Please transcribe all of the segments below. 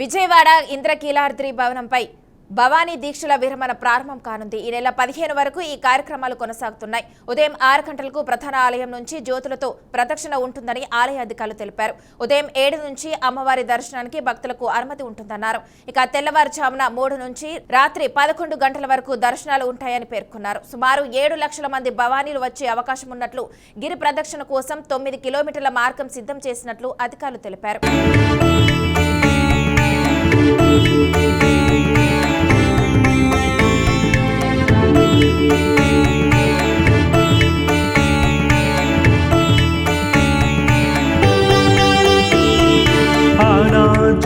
విజయవాడ ఇంద్రకీలాద్రి భవనంపై భవానీ దీక్షల విరమణ ప్రారంభం కానుంది. ఈ నెల పదిహేను వరకు ఈ కార్యక్రమాలు కొనసాగుతున్నాయి. ఉదయం ఆరు గంటలకు ప్రధాన ఆలయం నుంచి జ్యోతులతో ప్రదక్షిణ ఉంటుందని ఆలయ అధికారులు తెలిపారు. ఉదయం ఏడు నుంచి అమ్మవారి దర్శనానికి భక్తులకు అనుమతి ఉంటుందన్నారు. ఇక తెల్లవారుజామున మూడు నుంచి రాత్రి పదకొండు గంటల వరకు దర్శనాలు ఉంటాయని పేర్కొన్నారు. సుమారు ఏడు లక్షల మంది భవానీలు వచ్చే అవకాశం ఉన్నట్లు గిరి ప్రదక్షిణ కోసం తొమ్మిది కిలోమీటర్ల మార్గం సిద్ధం చేసినట్లు అధికారులు తెలిపారు.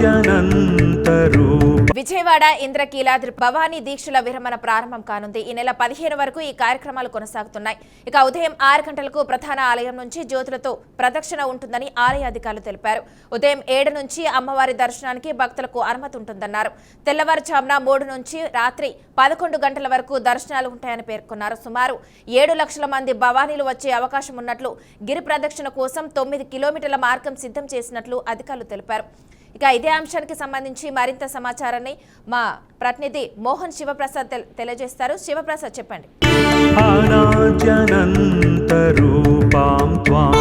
जनन्तरू విజయవాడ ఇంద్రకీలాద్రి భవానీ దీక్షల విరమణ ప్రారంభం కానుంది. ఈ నెల పదిహేను వరకు ఈ కార్యక్రమాలు కొనసాగుతున్నాయి. ఇక ఉదయం ఆరు గంటలకు ప్రధాన ఆలయం నుంచి జ్యోతులతో ప్రదక్షిణ ఉంటుందని ఆలయ అధికారులు తెలిపారు. ఉదయం ఏడు నుంచి అమ్మవారి దర్శనానికి భక్తులకు అనుమతి ఉంటుందన్నారు. తెల్లవారుజామున మూడు నుంచి రాత్రి పదకొండు గంటల వరకు దర్శనాలు ఉంటాయని పేర్కొన్నారు. సుమారు ఏడు లక్షల మంది భవానీలు వచ్చే అవకాశం ఉన్నట్లు గిరి ప్రదక్షిణ కోసం తొమ్మిది కిలోమీటర్ల మార్గం సిద్ధం చేసినట్లు అధికారులు తెలిపారు. ఇక ఇదే అంశానికి సంబంధించి మరింత సమాచారాన్ని మా ప్రతినిధి మోహన్ శివప్రసాద్ తెల్- తెలియజేస్తారు. శివప్రసాద్ చెప్పండి. అనాజనంతరూపాం త్వాం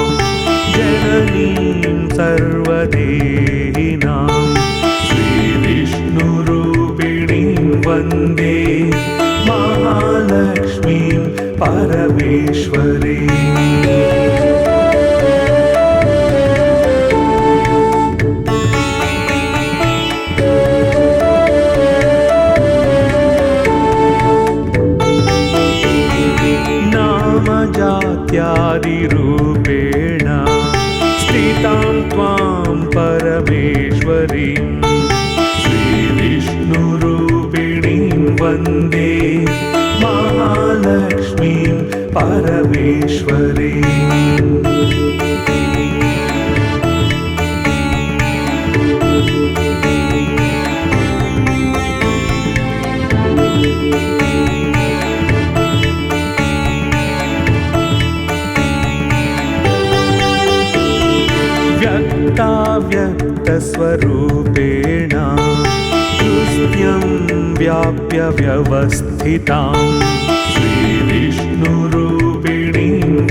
జననీం సర్వదేహినాం वन्दे महालक्ष्मीं परमेश्वरीम् व्यक्ताव्यक्तस्वरूपेण कृस्त्यं व्याप्य व्यवस्थितां श्रीविष्णुरूपिणीं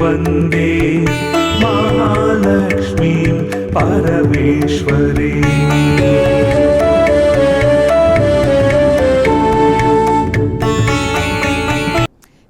वन्दे महालक्ष्मीं परमेश्वरीम्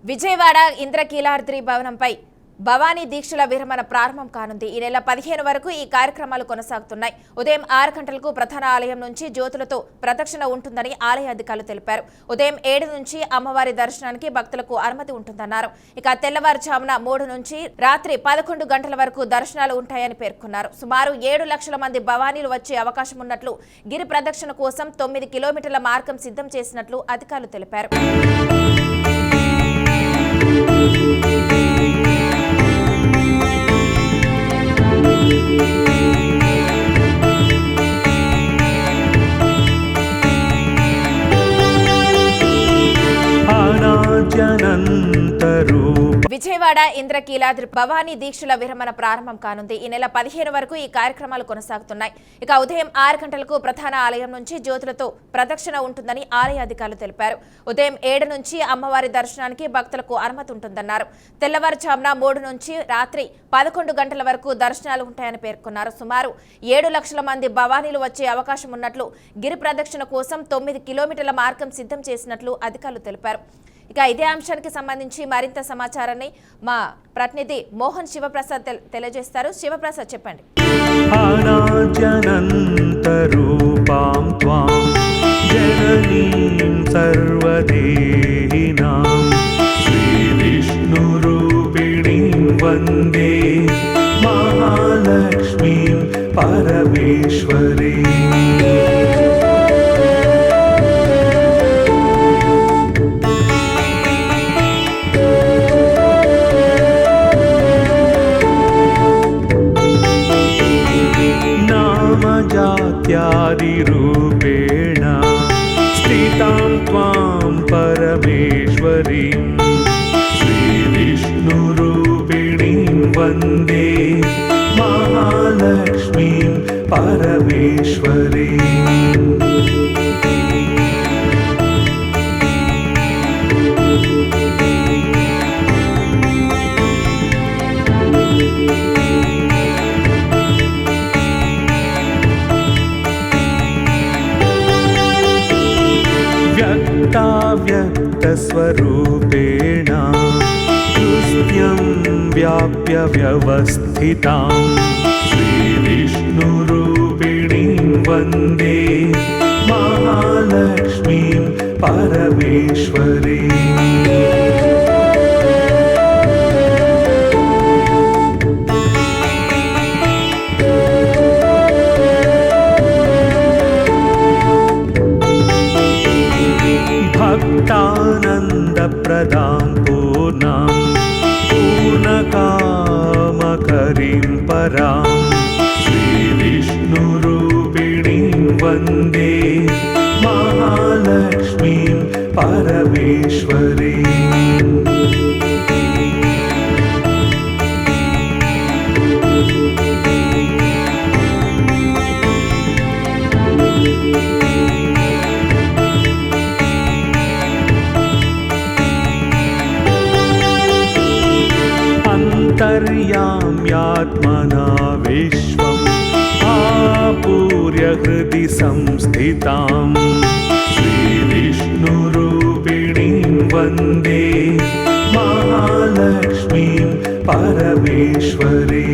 విజయవాడ ఇంద్రకీలాద్రి భవనంపై భవానీ దీక్షల విరమణ ప్రారంభం కానుంది. ఈ నెల పదిహేను వరకు ఈ కార్యక్రమాలు కొనసాగుతున్నాయి. ఉదయం ఆరు గంటలకు ప్రధాన ఆలయం నుంచి జ్యోతులతో ప్రదక్షిణ ఉంటుందని ఆలయ అధికారులు తెలిపారు. ఉదయం ఏడు నుంచి అమ్మవారి దర్శనానికి భక్తులకు అనుమతి ఉంటుందన్నారు. ఇక తెల్లవారుజామున మూడు నుంచి రాత్రి పదకొండు గంటల వరకు దర్శనాలు ఉంటాయని పేర్కొన్నారు. సుమారు ఏడు లక్షల మంది భవానీలు వచ్చే అవకాశం ఉన్నట్లు గిరి ప్రదక్షిణ కోసం తొమ్మిది కిలోమీటర్ల మార్గం సిద్ధం చేసినట్లు అధికారులు తెలిపారు. విజయవాడ ఇంద్రకీలాద్రి భవానీ దీక్షల విరమణ ప్రారంభం కానుంది. ఈ నెల పదిహేను వరకు ఈ కార్యక్రమాలు కొనసాగుతున్నాయి. ఇక ఉదయం ఆరు గంటలకు ప్రధాన ఆలయం నుంచి జ్యోతులతో ప్రదక్షిణ ఉంటుందని ఆలయ అధికారులు తెలిపారు. ఉదయం ఏడు నుంచి అమ్మవారి దర్శనానికి భక్తులకు అనుమతి ఉంటుందన్నారు. తెల్లవారుజామున మూడు నుంచి రాత్రి పదకొండు గంటల వరకు దర్శనాలు ఉంటాయని పేర్కొన్నారు. సుమారు ఏడు లక్షల మంది భవానీలు వచ్చే అవకాశం ఉన్నట్లు గిరి ప్రదక్షిణ కోసం తొమ్మిది కిలోమీటర్ల మార్గం సిద్ధం చేసినట్లు అధికారులు తెలిపారు. ఇక ఇదే అంశానికి సంబంధించి మరింత సమాచారాన్ని మా ప్రతినిధి మోహన్ శివప్రసాద్ తెలియజేస్తారు. శివప్రసాద్ చెప్పండి. ఆరాధ్యనంతరూపాం శ్రీ వందే మహాలక్ష్మీం పరమేశ్వరి त्वां परमेश्वरीं श्रीविष्णुरूपिणीं वन्दे महालक्ष्मीं परमेश्वरी व्यक्ताव्यक्तस्वरूपेण कृत्यं व्याप्य व्यवस्थितां। श्रीविष्णुरूपिणीं वन्दे महालक्ष्मीं परमेश्वरी भक्तानन्दप्रदां पूर्णां पूर्णकामकरीं परां। श्रीविष्णुरूपिणीं वन्दे महालक्ष्मीं परमेश्वरी अन्तर्याम्यात्मना विश्वम् आपूर्य हृदि संस्थितां श्रीविष्णुरूपिणीं वन्दे महालक्ष्मीं परमेश्वरी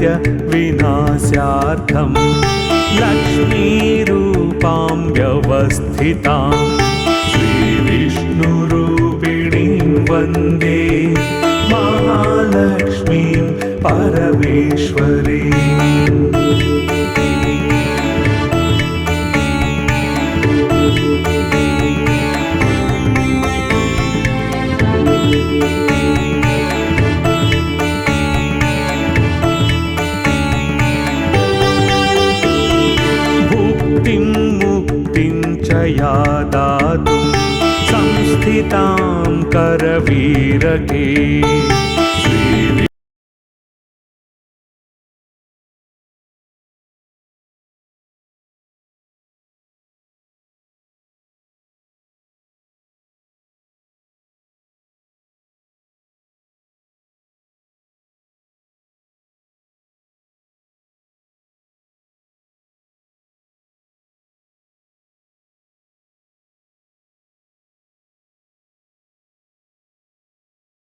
विनाशार्थं लक्ष्मीरूपां व्यवस्थितां श्रीविष्णुरूपिणीं वन्दे महालक्ष्मीं परमेश्वरी भुक्तिं दातुं संस्थितां करवीरके